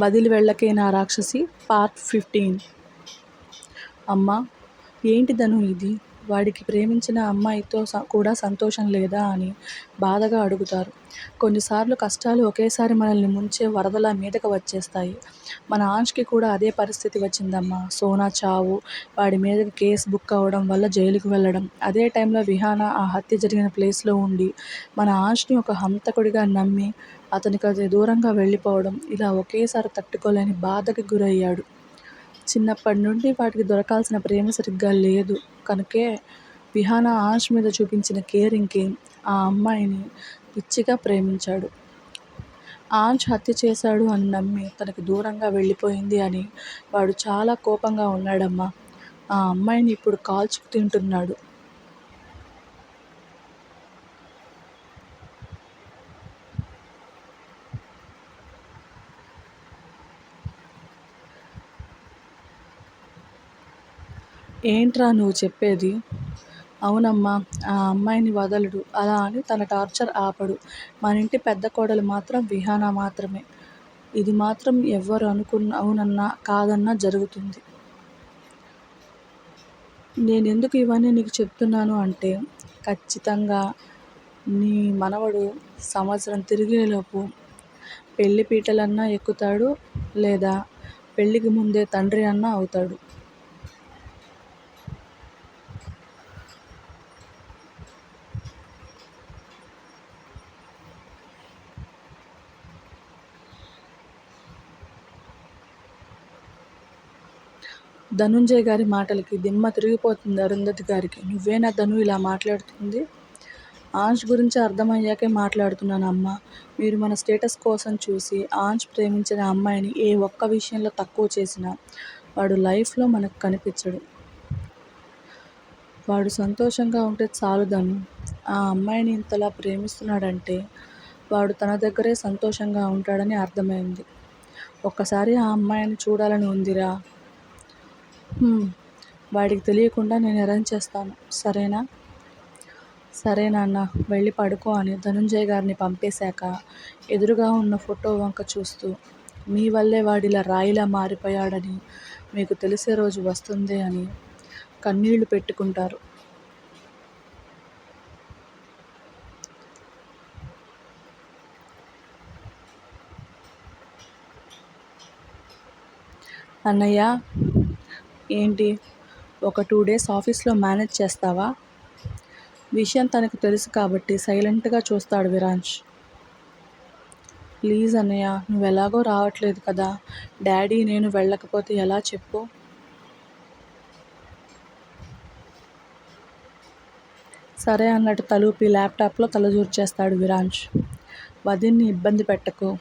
వదిలి వెళ్ళకే నా రాక్షసి పార్ట్ ఫిఫ్టీన్. అమ్మ ఏంటి ధను ఇది? వాడికి ప్రేమించిన అమ్మాయితో స కూడా సంతోషం లేదా అని బాధగా అడుగుతారు. కొన్నిసార్లు కష్టాలు ఒకేసారి మనల్ని ముంచే వరదల మీదకు వచ్చేస్తాయి. మన ఆంష్కి కూడా అదే పరిస్థితి వచ్చిందమ్మా. సోనా చావు వాడి మీదకి కేసు బుక్ అవ్వడం వల్ల జైలుకు వెళ్ళడం. అదే టైంలో విహాన ఆ హత్య జరిగిన ప్లేస్లో ఉండి మన ఆంష్ని ఒక హంతకుడిగా నమ్మి అతనికి అది దూరంగా వెళ్ళిపోవడం ఇలా ఒకేసారి తట్టుకోలేని బాధకి గురయ్యాడు. చిన్నప్పటి నుండి వాటికి దొరకాల్సిన ప్రేమ సరిగ్గా లేదు. కనుకే విహాన ఆష్ మీద చూపించిన కేరింగ్కి ఆ అమ్మాయిని పిచ్చిగా ప్రేమించాడు. ఆంష్ హత్య చేశాడు అని నమ్మి తనకి దూరంగా వెళ్ళిపోయింది అని వాడు చాలా కోపంగా ఉన్నాడమ్మా. ఆ అమ్మాయిని ఇప్పుడు కాల్చుకు తింటున్నాడు. ఏంట్రా నువ్వు చెప్పేది? అవునమ్మా ఆ అమ్మాయిని వదలడు. అలా అని తన టార్చర్ ఆపడు. మన ఇంటి పెద్ద కోడలు మాత్రం విహాన మాత్రమే. ఇది మాత్రం ఎవ్వరు అనుకున్న అవునన్నా కాదన్నా జరుగుతుంది. నేను ఎందుకు ఇవన్నీ నీకు చెప్తున్నాను అంటే ఖచ్చితంగా నీ మనవడు సంవత్సరం తిరిగేలోపు పెళ్ళి పీటలన్నా ఎక్కుతాడు లేదా పెళ్ళికి ముందే తండ్రి అన్నా అవుతాడు. ధనుంజయ్ గారి మాటలకి దిమ్మ తిరిగిపోతుంది అరుంధతి గారికి. నువ్వేనా ధను ఇలా మాట్లాడుతుంది? ఆంష్ గురించి అర్థమయ్యాకే మాట్లాడుతున్నాను అమ్మ. మీరు మన స్టేటస్ కోసం చూసి ఆంష్ ప్రేమించిన అమ్మాయిని ఏ ఒక్క విషయంలో తక్కువ చేసినా వాడు లైఫ్లో మనకు కనిపించడు. వాడు సంతోషంగా ఉంటే చాలు ధను. ఆ అమ్మాయిని ఇంతలా ప్రేమిస్తున్నాడంటే వాడు తన దగ్గరే సంతోషంగా ఉంటాడని అర్థమైంది. ఒక్కసారి ఆ అమ్మాయిని చూడాలని ఉందిరా. వాడికి తెలియకుండా నేను అరేంజ్ చేస్తాను. సరేనా? సరే నాన్న వెళ్ళి పడుకో అని ధనుంజయ్ గారిని పంపేశాక ఎదురుగా ఉన్న ఫోటో వంక చూస్తూ మీ వల్లే వాడిలా రాయిలా మారిపోయాడని మీకు తెలిసే రోజు వస్తుంది అని కన్నీళ్ళు పెట్టుకుంటారు. అన్నయ్య ఏంటి? ఒక టూ డేస్ ఆఫీస్లో మేనేజ్ చేస్తావా? విషయం తనకు తెలుసు కాబట్టి సైలెంట్గా చూస్తాడు విరాంజ్ ప్లీజ్ అన్నయ్య నువ్వు ఎలాగో రావట్లేదు కదా. డాడీ నేను వెళ్ళకపోతే ఎలా చెప్పు? సరే అన్నట్టు తలూపి ల్యాప్టాప్లో తలజూర్చేస్తాడు విరాంజ్ వదిన్ని ఇబ్బంది పెట్టకు.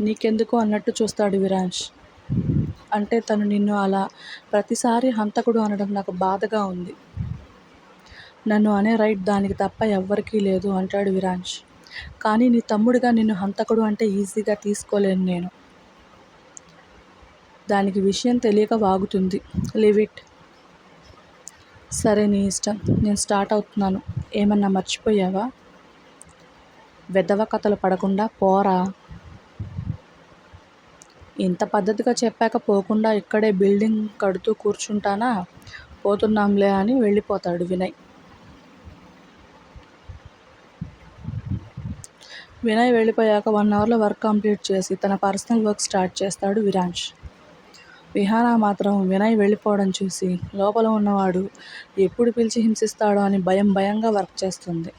నీకెందుకు అన్నట్టు చూస్తాడు విరాంజ్ అంటే తను నిన్ను అలా ప్రతిసారి హంతకుడు అనడం నాకు బాధగా ఉంది. నన్ను అనే రైట్ దానికి తప్ప ఎవ్వరికీ లేదు అంటాడు విరాంజ్ కానీ నీ తమ్ముడిగా నిన్ను హంతకుడు అంటే ఈజీగా తీసుకోలేను నేను. దానికి విషయం తెలియక వాగుతుంది. లివిట్ సరే నీ ఇష్టం. నేను స్టార్ట్ అవుతున్నాను. ఏమన్నా మర్చిపోయావా? వెదవ కథలు పడకుండా పోరా. ఇంత పద్ధతిగా చెప్పాక పోకుండా ఇక్కడే బిల్డింగ్ కడుతూ కూర్చుంటానా? పోతున్నాంలే అని వెళ్ళిపోతాడు వినయ్. వినయ్ వెళ్ళిపోయాక వన్ అవర్లో వర్క్ కంప్లీట్ చేసి తన పర్సనల్ వర్క్ స్టార్ట్ చేస్తాడు విరాంష్ విహాన మాత్రం వినయ్ వెళ్ళిపోవడం చూసి లోపల ఉన్నవాడు ఎప్పుడు పిలిచి హింసిస్తాడో అని భయం భయంగా వర్క్ చేస్తుంది.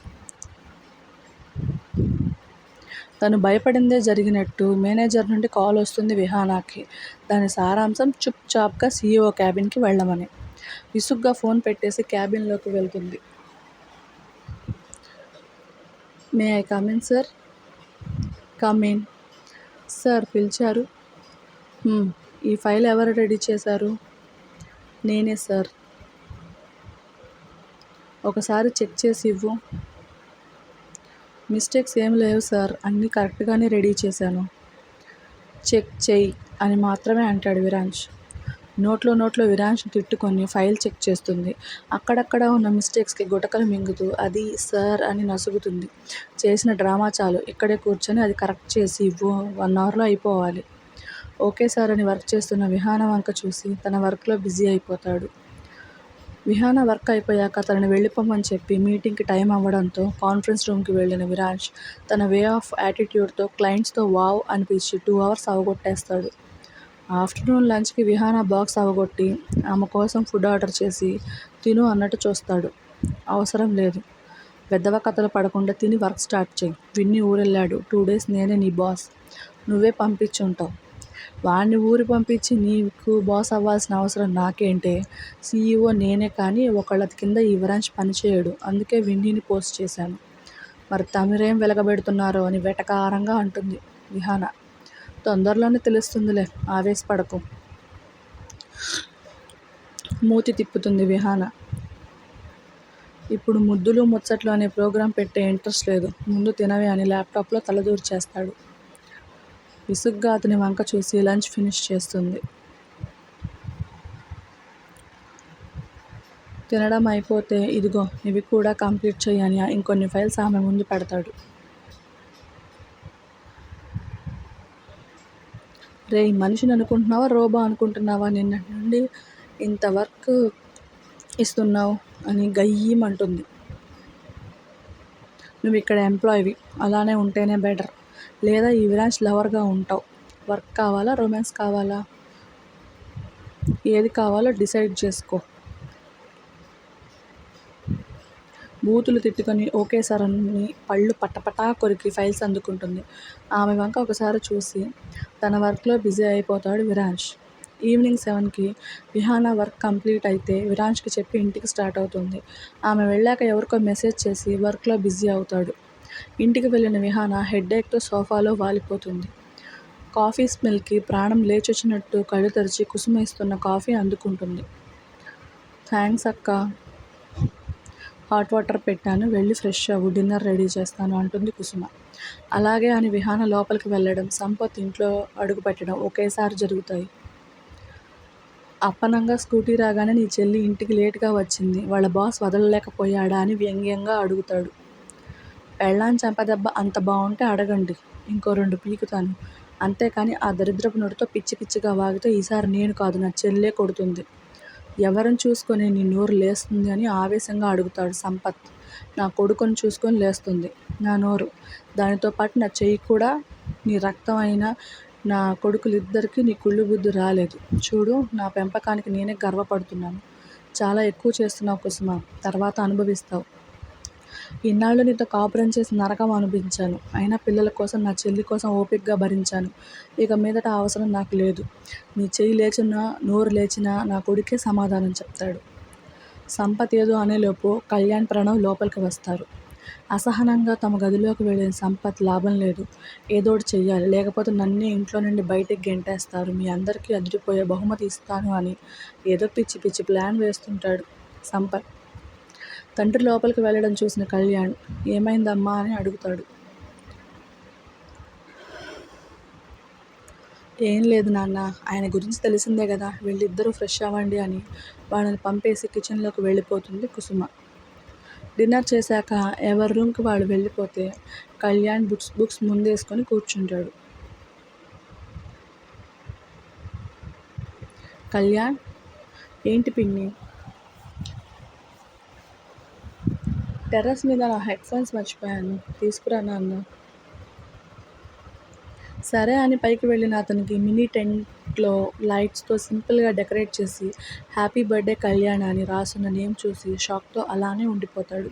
తను భయపడిందే జరిగినట్టు మేనేజర్ నుండి కాల్ వస్తుంది విహానాకి. దాని సారాంశం చుప్ చాప్గా సీఈఓ క్యాబిన్కి వెళ్ళమని. విసుగ్గా ఫోన్ పెట్టేసి క్యాబిన్లోకి వెళ్తుంది. May I come in sir? Come in sir పిలిచారు. ఈ ఫైల్ ఎవరు రెడీ చేశారు? నేనే సార్. ఒకసారి చెక్ చేసి ఇవ్వు. మిస్టేక్స్ ఏం లేవు సార్. అన్నీ కరెక్ట్గానే రెడీ చేశాను. చెక్ చెయ్యి అని మాత్రమే అంటాడు విరాంష్. నోట్లో నోట్లో విరాంష్ని తిట్టుకొని ఫైల్ చెక్ చేస్తుంది. అక్కడక్కడ ఉన్న మిస్టేక్స్కి గుటకలు మింగుతూ అది సార్ అని నసుగుతుంది. చేసిన డ్రామా చాలు. ఇక్కడే కూర్చొని అది కరెక్ట్ చేసి ఇవ్వు. వన్ అవర్లో అయిపోవాలి. ఓకే సార్ అని వర్క్ చేస్తున్న విహాన వంక చూసి తన వర్క్లో బిజీ అయిపోతాడు. విహాన వర్క్ అయిపోయాక తనని వెళ్ళిపోమని చెప్పి మీటింగ్కి టైం అవ్వడంతో కాన్ఫరెన్స్ రూమ్కి వెళ్ళిన విరాజ్ తన వే ఆఫ్ యాటిట్యూడ్తో క్లయింట్స్తో వావ్ అనిపించి టూ అవర్స్ అవగొట్టేస్తాడు ఆఫ్టర్నూన్ లంచ్కి విహాన బాక్స్ అవగొట్టి ఆమె కోసం ఫుడ్ ఆర్డర్ చేసి తిను అన్నట్టు చూస్తాడు. అవసరం లేదు. పెద్దవ కథలు పడకుండా తిని వర్క్ స్టార్ట్ చేయి. విన్ని ఊరెళ్ళాడు. టూ డేస్ నేనే నీ బాస్. నువ్వే పంపించుంటావు. వాడిని ఊరి పంపించి నీకు బాస్ అవ్వాల్సిన అవసరం నాకేంటే సీఈఓ నేనే కానీ ఒకళ్ళ కింద ఈ బ్రాంచ్ పనిచేయడు. అందుకే విన్నీని పోస్ట్ చేశాను. మరి తమిరేం వెలగబెడుతున్నారో అని వెటకారంగా అంటుంది విహాన. తొందరలోనే తెలుస్తుందిలే ఆవేశపడకు. మూతి తిప్పుతుంది విహాన. ఇప్పుడు ముద్దులు ముచ్చట్లు అనే ప్రోగ్రాం పెట్టే ఇంట్రెస్ట్ లేదు. ముందు తినవే అని ల్యాప్టాప్లో తలదూర్చేస్తాడు. విసుగ్గా అతని వంక చూసి లంచ్ ఫినిష్ చేస్తుంది. తినడం అయిపోతే ఇదిగో ఇవి కూడా కంప్లీట్ చేయని ఇంకొన్ని ఫైల్స్ ఆమె ముందు పెడతాడు. రే మనిషిని అనుకుంటున్నావా రోబో అనుకుంటున్నావా నిన్నటి నుండి ఇంత వర్క్ ఇస్తున్నావు అని గయ్యమంటుంది. నువ్వు ఇక్కడ ఎంప్లాయీవి అలానే ఉంటేనే బెటర్. లేదా ఈ విరాజ్ లవర్గా ఉంటావు. వర్క్ కావాలా? రొమాన్స్ కావాలా? ఏది కావాలో డిసైడ్ చేసుకో. బూతులు తిట్టుకొని ఓకే సార్ అని పళ్ళు పట్టపటా కొరికి ఫైల్స్ అందుకుంటుంది. ఆమె వంక ఒకసారి చూసి తన వర్క్లో బిజీ అయిపోతాడు విరాజ్. ఈవినింగ్ సెవెన్కి విహానా వర్క్ కంప్లీట్ అయితే విరాజ్కి చెప్పి ఇంటికి స్టార్ట్ అవుతుంది. ఆమె వెళ్ళాక ఎవరికో మెసేజ్ చేసి వర్క్లో బిజీ అవుతాడు. ఇంటికి వెళ్ళిన విహాన హెడ్ఏక్తో సోఫాలో వాలిపోతుంది. కాఫీ స్మెల్కి ప్రాణం లేచొచ్చినట్టు కళ్ళు తెరిచి కుసుమ ఇస్తున్న కాఫీ అందుకుంటుంది. థ్యాంక్స్ అక్క. హాట్ వాటర్ పెట్టాను వెళ్ళి ఫ్రెష్ అవ్వు డిన్నర్ రెడీ చేస్తాను అంటుంది కుసుమ. అలాగే అని విహాన లోపలికి వెళ్ళడం సంపత్ ఇంట్లో అడుగు పెట్టడం ఒకేసారి జరుగుతాయి. అప్పనంగా స్కూటీ రాగానే నీ చెల్లి ఇంటికి లేటుగా వచ్చింది వాళ్ళ బాస్ వదలలేకపోయాడా అని వ్యంగ్యంగా అడుగుతాడు. పెళ్ళాం చంపదెబ్బ అంత బాగుంటే అడగండి. ఇంకో రెండు పీకుతాను. అంతేకాని ఆ దరిద్రపు నోటితో పిచ్చి పిచ్చిగా వాగితే ఈసారి నేను కాదు నా చెల్లే కొడుతుంది. ఎవరిని చూసుకొని నీ నోరు లేస్తుంది అని ఆవేశంగా అడుగుతాడు సంపత్. నా కొడుకుని చూసుకొని లేస్తుంది నా నోరు. దానితో పాటు నా చెయ్యి కూడా నీ రక్తం అయినా నా కొడుకులిద్దరికీ నీ కుళ్ళు బుద్ధి రాలేదు. చూడు నా పెంపకానికి నేనే గర్వపడుతున్నాను. చాలా ఎక్కువ చేస్తున్నావు కుసుమ తర్వాత అనుభవిస్తావు. ఇన్నాళ్ళు నీతో కాపురం చేసి నరకం అనిపించాను. అయినా పిల్లల కోసం నా చెల్లి కోసం ఓపికగా భరించాను. ఇక మీదట అవసరం నాకు లేదు. నీ చెయ్యి లేచినా నోరు లేచినా నా కొడుకే సమాధానం చెప్తాడు. సంపత్ ఏదో అనేలోపు కళ్యాణ్ ప్రణవ్ లోపలికి వస్తారు. అసహనంగా తమ గదిలోకి వెళ్ళిన సంపత్ లాభం లేదు. ఏదోటి చెయ్యాలి. లేకపోతే నన్నే ఇంట్లో నుండి బయటికి గెంటేస్తారు. మీ అందరికీ అదిరిపోయే బహుమతి ఇస్తాను అని ఏదో పిచ్చి పిచ్చి ప్లాన్ వేస్తుంటాడు సంపత్. తండ్రి లోపలికి వెళ్ళడం చూసిన కళ్యాణ్ ఏమైందమ్మా అని అడుగుతాడు. ఏం లేదు నాన్న ఆయన గురించి తెలిసిందే కదా వీళ్ళిద్దరూ ఫ్రెష్ అవ్వండి అని వాళ్ళని పంపేసి కిచెన్లోకి వెళ్ళిపోతుంది కుసుమ. డిన్నర్ చేశాక ఎవరి రూమ్కి వాళ్ళు వెళ్ళిపోతే కళ్యాణ్ బుక్స్ బుక్స్ ముందేసుకొని కూర్చుంటాడు. కళ్యాణ్ ఏంటి పిన్ని? టెర్రస్ మీద నా హెడ్ ఫోన్స్ మర్చిపోయాను. తీసుకురా నాన్న. సరే అని పైకి వెళ్ళిన అతనికి మినీ టెంట్లో లైట్స్తో సింపుల్గా డెకరేట్ చేసి హ్యాపీ బర్త్డే కళ్యాణ అని రాసున్న నేమ్ చూసి షాక్తో అలానే ఉండిపోతాడు.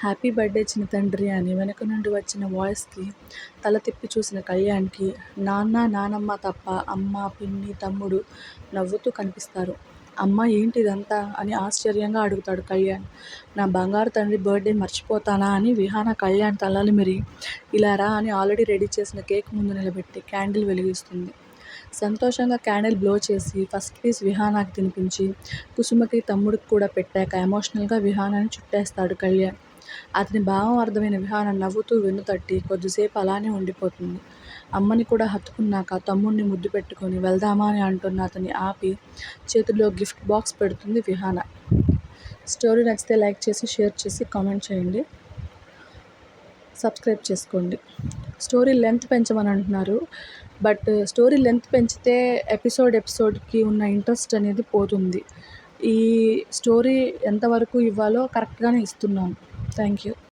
హ్యాపీ బర్త్డే చిన్న తండ్రి అని వెనక నుండి వచ్చిన వాయిస్కి తల తిప్పి చూసిన కళ్యాణ్కి నాన్న నానమ్మ తప్ప అమ్మ పిన్ని తమ్ముడు నవ్వుతూ కనిపిస్తారు. అమ్మ ఏంటి ఇదంతా అని ఆశ్చర్యంగా అడుగుతాడు కళ్యాణ్. నా బంగారు తండ్రి బర్త్డే మర్చిపోతానా అని విహాన కళ్యాణ్ తలలు మిరి ఇలా రా అని ఆల్రెడీ రెడీ చేసిన కేక్ ముందు నిలబెట్టి క్యాండిల్ వెలిగిస్తుంది. సంతోషంగా క్యాండిల్ బ్లో చేసి ఫస్ట్ పీస్ విహానాకి తినిపించి కుసుమకి తమ్ముడికి కూడా పెట్టాక ఎమోషనల్గా విహానాన్ని చుట్టేస్తాడు కళ్యాణ్. అతని భావం అర్థమైన విహాన నవ్వుతూ వెన్ను తట్టి కొద్దిసేపు అలానే ఉండిపోతుంది. అమ్మని కూడా హత్తుకున్నాక తమ్ముడిని ముద్దు పెట్టుకొని వెళ్దామా అని అంటున్న అతన్ని ఆపి చేతిలో గిఫ్ట్ బాక్స్ పెడుతుంది విహాన. స్టోరీ నచ్చితే లైక్ చేసి షేర్ చేసి కామెంట్ చేయండి. సబ్స్క్రైబ్ చేసుకోండి. స్టోరీ లెంత్ పెంచమని అంటున్నారు. బట్ స్టోరీ లెంత్ పెంచితే ఎపిసోడ్ ఎపిసోడ్కి ఉన్న ఇంట్రెస్ట్ అనేది పోతుంది. ఈ స్టోరీ ఎంతవరకు ఇవ్వాలో కరెక్ట్గానే ఇస్తున్నాను థ్యాంక్ యూ.